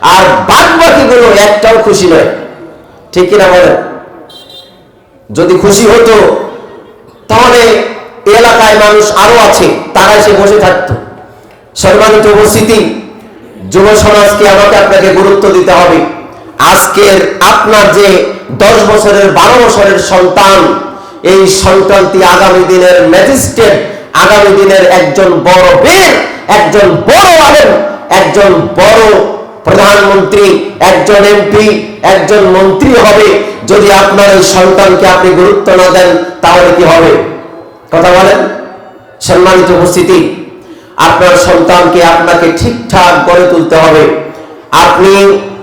আর বাদ বাকিগুলো একটাও খুশি নয়। ঠিক কিনা বলেন? যদি খুশি হতো, তাহলে এলাকায় মানুষ আরও আছে, তারা এসে বসে থাকতো। সম্মানিত উপস্থিতি, যুব সমাজকে আমাকে আপনাকে গুরুত্ব দিতে হবে। আজকের আপনার যে দশ বছরের, বারো বছরের সন্তান, এই সন্তানটি আগামী দিনের ম্যাজিস্ট্রেট, আগামী দিনের একজন বড় বীর, একজন বড় আলেম, একজন বড় প্রধানমন্ত্রী, একজন এমপি, একজন মন্ত্রী হবে। যদি আপনার এই সন্তানকে আপনি গুরুত্ব না দেন, তাহলে কি হবে? কথা বলেন। সম্মানিত উপস্থিতি, আপনার সন্তানকে আপনাকে ঠিকঠাক গড়ে তুলতে হবে। আপনি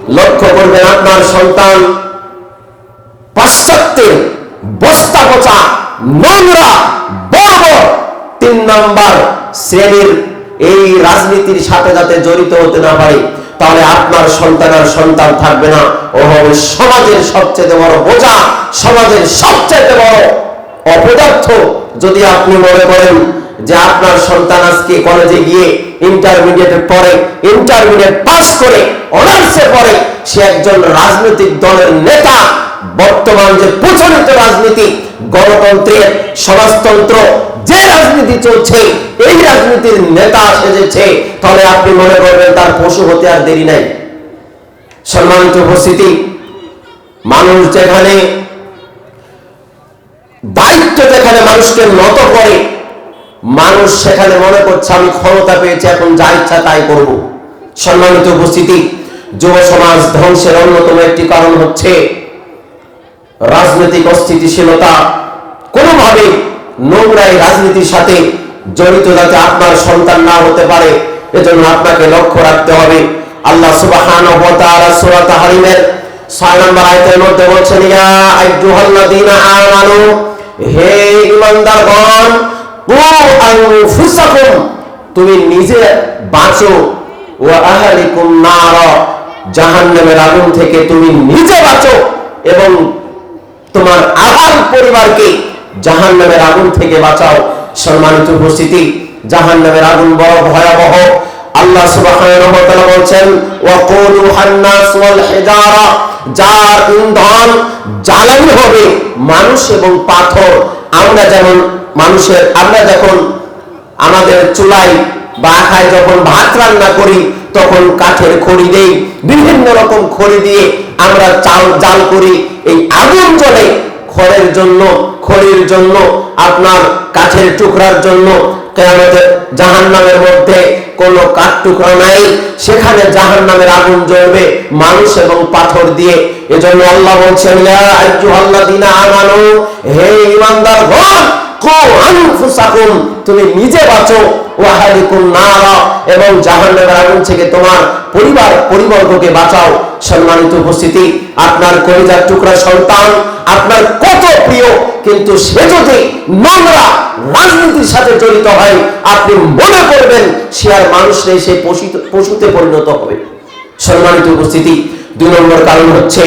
লক্ষ্য করবেন, আপনার সন্তান পাশ্চাত্যের বস্তা পচা, নোংরা, বড় তিন নম্বর শ্রেণির এই রাজনীতির সাথে সাথে জড়িত হতে না পারে। তাহলে আপনার সন্তান আর সন্তান থাকবে না। ও হবে সমাজের সবচেয়ে বড় বোঝা, সমাজের সবচেয়ে বড় অপদার্থ, যদি আপনি মনে করেন যে আপনার সন্তান আজকে কলেজে গিয়ে ইন্টারমিডিয়েটে পড়ে ইন্টারমিডিয়েট পাস করে অনার্সে পড়ে, সে একজন রাজনৈতিক দলের নেতা বর্তমান যে প্রচলিত রাজনীতি, গণতন্ত্রের সমাজতন্ত্র, যে রাজনীতি চলছে, এই রাজনীতির নেতা সেজেছে, তাহলে আপনি মনে করবেন তার পশু হতে আর দেরি নাই। সম্মানিত উপস্থিতি, মানুষ যেখানে দায়িত্ব যেখানে মানুষকে নত করে, মানুষ সেখানে মনে করছে, আমি ক্ষমতা পেয়েছি, এখন যা ইচ্ছা তাই করব। সম্মানিত উপস্থিতি, যুব সমাজ ধ্বংসের অন্যতম একটি কারণ হচ্ছে রাজনৈতিক অস্থিতিশীলতা কোনোভাবে নোংরাই রাজনীতির সাথে জড়িত যাতে আপনার সন্তান না হতে পারে, এজন্য আপনাকে লক্ষ্য রাখতে হবে। আল্লাহ সুবহানাহু ওয়া তাআলা সূরা তাহরিমের 6 নম্বর আয়াতের মধ্যে বলছেন, ইয়া আইয়ুহাল্লাযীনা আমানু, হে ঈমানদারগণ, কু আনফুসাকুম, তুমি নিজে বাঁচো। ওয়া আহলিকুম নার, জাহান্নামের আগুন থেকে তুমি নিজে বাঁচো এবং তোমার আহার পরিবারকে জাহান নামের আগুন থেকে বাঁচাও। সম্মানিত উপস্থিতি জাহান নামের আগুন বড় ভয়াবহ। আল্লাহ বলছেন যার ইন্ধন জ্বালানি হবে মানুষ এবং পাথর। আমরা যেমন মানুষের, আমরা যখন আমাদের চুলাই বা যখন ভাত রান্না করি, তখন কাঠের খড়ি দেই। বিভিন্ন রকম খড়ি দিয়ে আমরা চাল জাল করি, এই আগুন জ্বলে খড়ের জন্য, খড়ির জন্য, আপনার কাঠের টুকরার জন্য। কেয়ামতের জাহান নামের মধ্যে কোনো কাঠ টুকরা নাই, সেখানে জাহান নামের আগুন জ্বলবে মানুষ এবং পাথর দিয়ে। এজন্য আল্লাহ বলছেন আমানু, হে কু আনফুসাকুম, তুমি নিজে বাঁচো, ওয়াহালিকুম নারা, এবং জাহান্নামের আগুন থেকে তোমার পরিবার পরিবর্গকে বাঁচাও। সম্মানিত উপস্থিতি, আপনার কলিজার টুকরা সন্তান, আপনার কত প্রিয়, কিন্তু সে যদি নোংরা রাজনীতির সাথে জড়িত হয়, আপনি মনে করবেন সে আর মানুষ নেই, সে পশুতে পরিণত হবে। সম্মানিত উপস্থিতি দুই নম্বর কারণ হচ্ছে,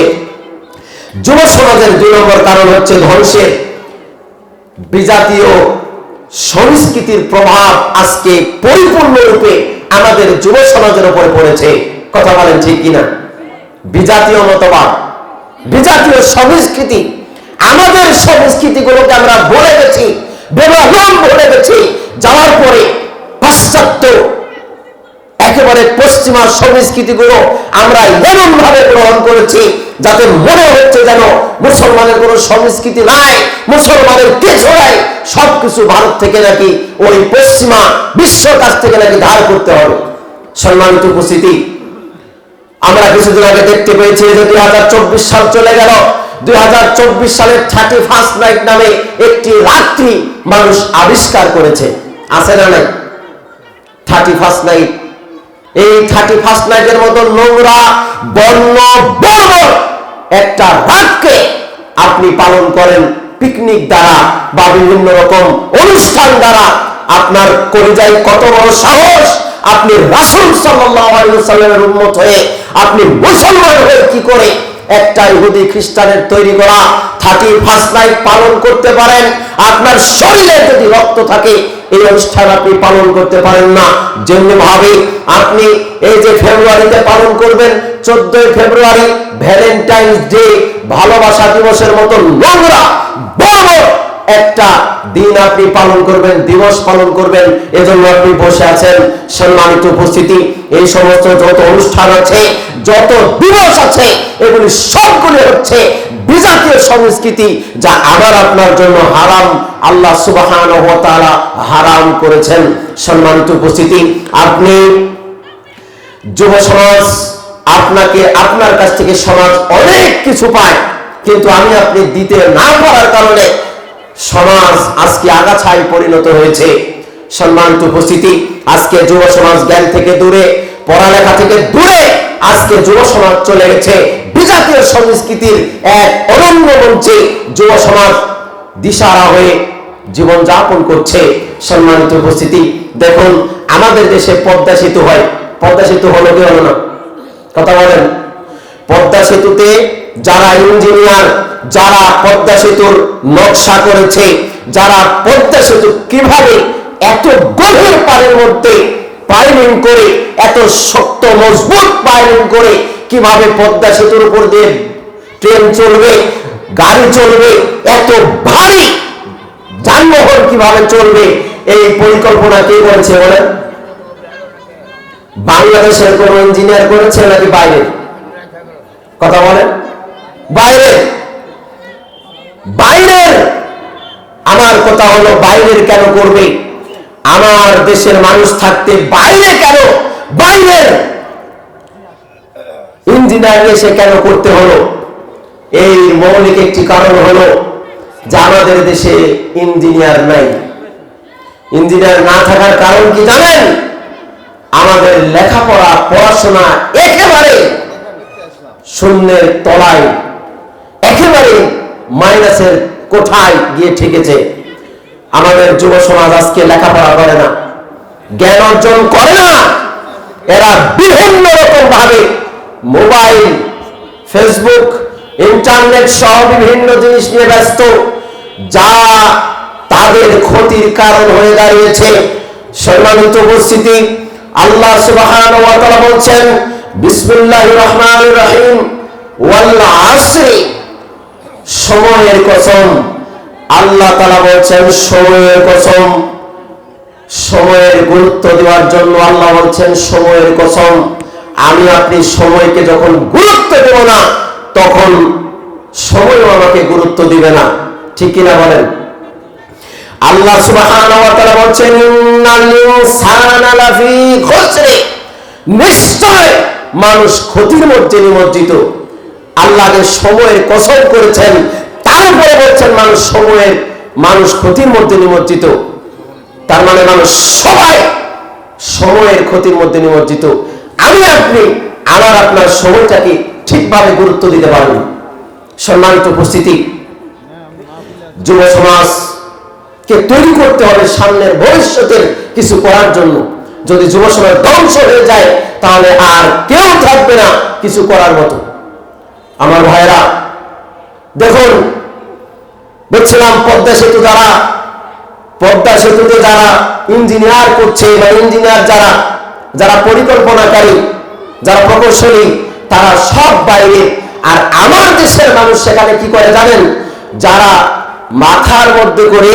যুব সমাজের দুই নম্বর কারণ হচ্ছে ধ্বংসের বিজাতীয় সংস্কৃতির প্রভাব আজকে পরিপূর্ণরূপে আমাদের যুব সমাজের উপরে পড়েছে। কথা বলেন ঠিক কিনা? বিজাতীয় মতবাদ, বিজাতীয় সংস্কৃতি। আমাদের সংস্কৃতিগুলোকে আমরা বলে গেছি ব্যবহার বলে গেছি, যাওয়ার পরে পাশ্চাত্য একেবারে পশ্চিমা সংস্কৃতিগুলো আমরা এমন ভাবে গ্রহণ করেছি, যাতে মনে হচ্ছে যেন মুসলমানের কোনো সংস্কৃতি নাই, মুসলমানের কিছু নাই, সবকিছু ভারত থেকে নাকি ওই পশ্চিমা বিশ্বর কাছ থেকে নাকি ধার করতে হবে। সম্মানিত উপস্থিতি আমরা কিছুদিন আগে দেখতে পেয়েছি যে দুই হাজার চব্বিশ সাল চলে গেল। দুই হাজার চব্বিশ সালের থার্টি ফার্স্ট নাইট নামে একটি রাত্রি মানুষ আবিষ্কার করেছে। আছে না নাই? থার্টি ফার্স্ট নাইট এই থার্টি ফার্স্ট নাইটের মতো নোংরা বর্ণ বর্ণ একটা রাতকে আপনি পালন করেন পিকনিক দ্বারা বা বিভিন্ন রকম অনুষ্ঠান দ্বারা। আপনার কলিজায় কত বড় সাহস, আপনি রাসূল সাল্লাল্লাহু আলাইহি ওয়াসাল্লামের উম্মত হয়ে আপনি মুসলমান হয়ে কি করে একটা ইহুদি খ্রিস্টানের তৈরি করা থার্টি ফার্স্ট নাইট পালন করতে পারেন? আপনার শরীরে যদি রক্ত থাকে, এই অনুষ্ঠান আপনি পালন করতে পারেন না। যেমনি ভাবে, আপনি এই যে ফেব্রুয়ারিতে পালন করবেন, চোদ্দই ফেব্রুয়ারি ভ্যালেন্টাইন্স ডে, ভালোবাসা দিবসের মতো নোংরা একটা দিন আপনি পালন করবেন, দিবস পালন করবেন, এজন্য আপনি বসে আছেন। সম্মানিত উপস্থিতি, এই সমস্ত যত অনুষ্ঠান আছে, যত দিবস আছে, এগুলি সবগুলি হচ্ছে বিজাতীয় সংস্কৃতি যা আমার আপনার জন্য হারাম। আল্লাহ সুবাহান হারাম করেছেন। সম্মানিত উপস্থিতি, আপনি যুব সমাজ, আপনাকে, আপনার কাছ থেকে সমাজ অনেক কিছু পায়, কিন্তু আমি আপনি দিতে না পারার কারণে সমাজ আজকে আগাছায় পরিণত হয়েছে। সম্মানিত উপস্থিতি, আজকে যুব সমাজ জ্ঞান থেকে দূরে, পড়ালেখা থেকে দূরে আজকে যুব সমাজ চলে গেছে। বিজাতীয় সংস্কৃতির এক অনন্য মঞ্চে যুব সমাজ দিশারা হয়ে জীবন যাপন করছে। সম্মানিত উপস্থিতি, দেখুন, আমাদের দেশে পদ্মা সেতু হয়। পদ্মা সেতু হলো কি হলো না? কথা বলেন। পদ্মা সেতুতে যারা ইঞ্জিনিয়ার, যারা পদ্মা সেতুর নকশা করেছে, যারা পদ্মা সেতু কীভাবে এত গভীর পানির মধ্যে পাইলিং করে, এত শক্ত, মজবুত পাইলিং করে কীভাবে পদ্মা সেতুর উপর দিয়ে ট্রেন চলবে, গাড়ি চলবে, এত ভারী যানবাহন কীভাবে চলবে, এই পরিকল্পনা কে করেছে বলেন? বাংলাদেশের কোন ইঞ্জিনিয়ার করেছে নাকি বাইরে? কথা বলেন। বাইরে। বাইরের। আমার কথা হলো বাইরের কেন করবে? আমার দেশের মানুষ থাকতে বাইরে কেন? বাইরের। ইঞ্জিনিয়ার এসে কেন করতে হলো? এই মৌলিক একটি কারণ হলো যে আমাদের দেশে ইঞ্জিনিয়ার নাই। ইঞ্জিনিয়ার না থাকার কারণ কি জানেন? আমাদের লেখাপড়া, পড়াশোনা একেবারে শূন্যের তলায় একেবারে মাইনাসের কোঠায় গিয়ে ঠেকেছে। আমাদের যুব সমাজ আজকে লেখাপড়া করে না, জ্ঞান অর্জন করে না। এরা বিভিন্ন রকম ভাবে মোবাইল, ফেসবুক, ইন্টারনেট সহ বিভিন্ন জিনিস নিয়ে ব্যস্ত, যা তাদের ক্ষতির কারণ হয়ে দাঁড়িয়েছে। সম্মানিত উপস্থিতি, আল্লাহ সুবহান ওয়া বলছেন, বিসমিল্লাহির রহমানির রহিম, ওয়াল আসরি সময়ের কসম। আল্লাহ তাআলা বলছেন, সময়ের কসম। সময়ের গুরুত্ব দেওয়ার জন্য আল্লাহ বলছেন, সময়ের কসম। আমি আপনি সময়কে যখন গুরুত্ব দেব না, তখন সময়ও আমাকে গুরুত্ব দিবে না। ঠিক কিনা বলেন? আল্লাহ বলছেন নিশ্চয় মানুষ ক্ষতির মধ্যে নিমজ্জিত। আল্লাহকে সময়ের কসম করেছেন তারপরে বলছেন মানুষ সময়ের, মানুষ ক্ষতির মধ্যে নিমজ্জিত। তার মানে মানুষ সবাই সময়ের ক্ষতির মধ্যে নিমজ্জিত। আমি আপনি, আমার আপনার সময়টাকে ঠিকভাবে গুরুত্ব দিতে পারবেন সম্মানিত উপস্থিতি, যুব সমাজ কে তৈরি করতে হবে সামনের ভবিষ্যতের কিছু করার জন্য। যদি যুব সমাজ ধ্বংস হয়ে যায়, তাহলে আর কেউ থাকবে না কিছু করার মতো। আমার ভাইরা, দেখুন, বলছিলাম, পদ্মা সেতু যারা পদ্মা সেতুতে যারা ইঞ্জিনিয়ার করছে বা ইঞ্জিনিয়ার যারা যারা পরিকল্পনাকারী, যারা প্রকৌশলী, তারা সব বাইরে। আর আমার দেশের মানুষ সেখানে কি করে জানেন? যারা মাথার মধ্যে করে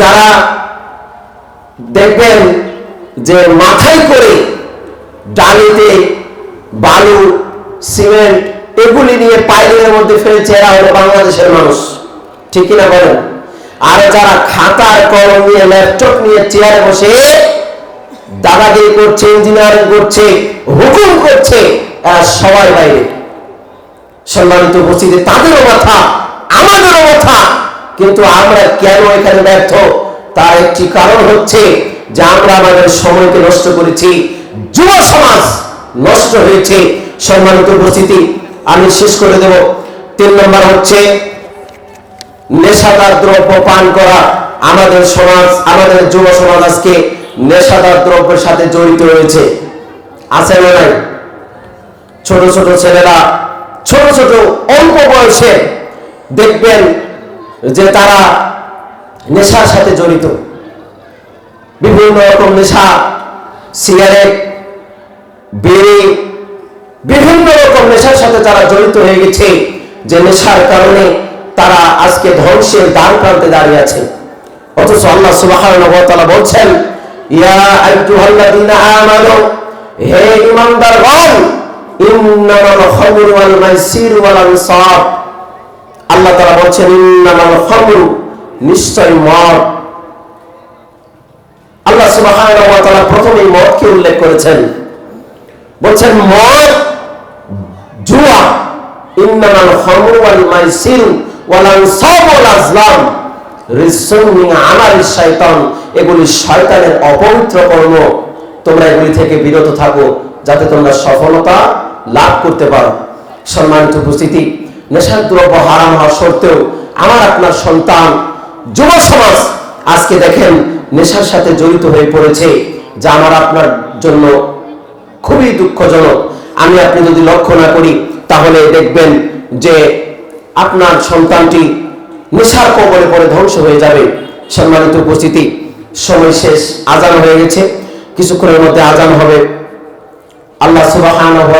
যারা দেখবেন যে মাথায় করে ডালিতে বালু, সিমেন্ট এগুলি নিয়ে পাইলের মধ্যে ফেলছে এরা হলো বাংলাদেশের মানুষ। ঠিক কিনা বলেন? আর যারা খাতার কলম নিয়ে, ল্যাপটপ নিয়ে চেয়ারে বসে দাদাগিরি করছে, ইঞ্জিনিয়ারিং করছে, হুকুম করছে, এরা সবাই বাইরে। সম্মানিত উপস্থিতি, তাদেরও মাথা, আমাদেরও মাথা, কিন্তু আমরা কেন এখানে ব্যর্থ? তার একটি কারণ হচ্ছে যে আমরা আমাদের সময়কে নষ্ট করেছি, যুব সমাজ নষ্ট হয়েছে। সম্মানিত উপস্থিতি, আমি শেষ করে দেব। তিন নম্বর হচ্ছে, নেশাদার দ্রব্য পান করা। আমাদের সমাজ, আমাদের যুব সমাজ আজকে নেশাদার দ্রব্যের সাথে জড়িত রয়েছে। আছে না নাই? ছোট ছোট ছেলেরা, ছোট ছোট অল্প বয়সে দেখবেন যে তারা নেশার সাথে জড়িত। বিভিন্ন রকম নেশা, সিগারেট, বিড়ি, বিভিন্ন রকম নেশার সাথে তারা জড়িত হয়ে গেছে, যে নেশার কারণে তারা আজকে ধ্বংসের দ্বার প্রান্তে দাঁড়িয়ে আছে। অথচ আল্লাহ তাআলা বলছেন হে আনসাব আল্লাহ তাআলা বলছেন, ইন্নামাল খামরু নিশ্চয় মদ। আল্লাহ তাআলা প্রথমেই মদকে উল্লেখ করেছেন। বলছেন, মদ জুয়া এগুলি কর্ম। তোমরা এগুলি থেকে বিরত থাকো, যাতে তোমরা সফলতা লাভ করতে পারো। সম্মানিত উপস্থিতি, নেশার দ্রব্য হারাম হওয়া সত্ত্বেও আমার আপনার সন্তান যুব সমাজ আজকে দেখেন নেশার সাথে জড়িত হয়ে পড়েছে, যা আমার আপনার জন্য খুবই দুঃখজনক। আমি আপনি যদি লক্ষ্য না করি, তাহলে দেখবেন যে আপনার সন্তানটি নেশার কবলে পড়ে ধ্বংস হয়ে যাবে। সম্মানিত উপস্থিতি, সময় শেষ, আজান হয়ে গেছে। কিছুক্ষণের মধ্যে আজান হবে। আল্লাহ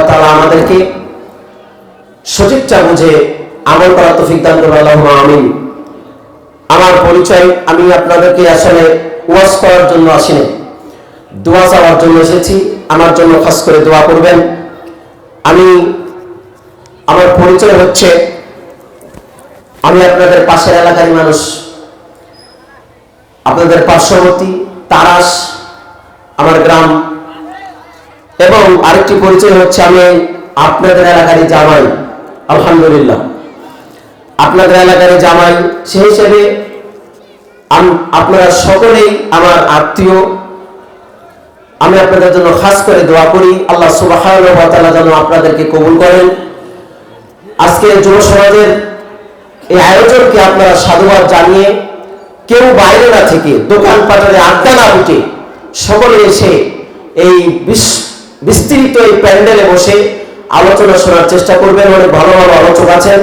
তাআলা আমাদেরকে সঠিকটা বুঝে আমল করা তৌফিক দান করুন। আল্লাহুম্মা আমিন। আমার পরিচয় আমি আপনাদেরকে আসলে ওয়াজ করার জন্য আসিনি। দোয়া চাওয়ার জন্য এসেছি। আমার জন্য খাস করে দোয়া করবেন। আমি, আমার পরিচয় হচ্ছে, আমি আপনাদের পাশের এলাকার মানুষ। আপনাদের পার্শ্ববর্তী, তারাস, আমার গ্রাম। এবং আরেকটি পরিচয় হচ্ছে আমি আপনাদের এলাকারই জামাই। আলহামদুলিল্লাহ। আপনাদের এলাকারই জামাই সেই হিসেবে আপনারা সকলেই আমার আত্মীয়। আমি আপনাদের জন্য খাস করে দোয়া করি। আল্লাহ ওয়া যেন আপনাদেরকে কবুল করেন। আজকে যুব সমাজের এই আয়োজনকে আপনারা সাধুবাদ জানিয়ে কেউ বাইরে না থেকে দোকান পাটারে আড্ডা না উঠে সকলে এসে এই বিস্তৃত এই প্যান্ডেলে বসে আলোচনা শোনার চেষ্টা করবেন। অনেক ভালো ভালো আলোচক আছেন।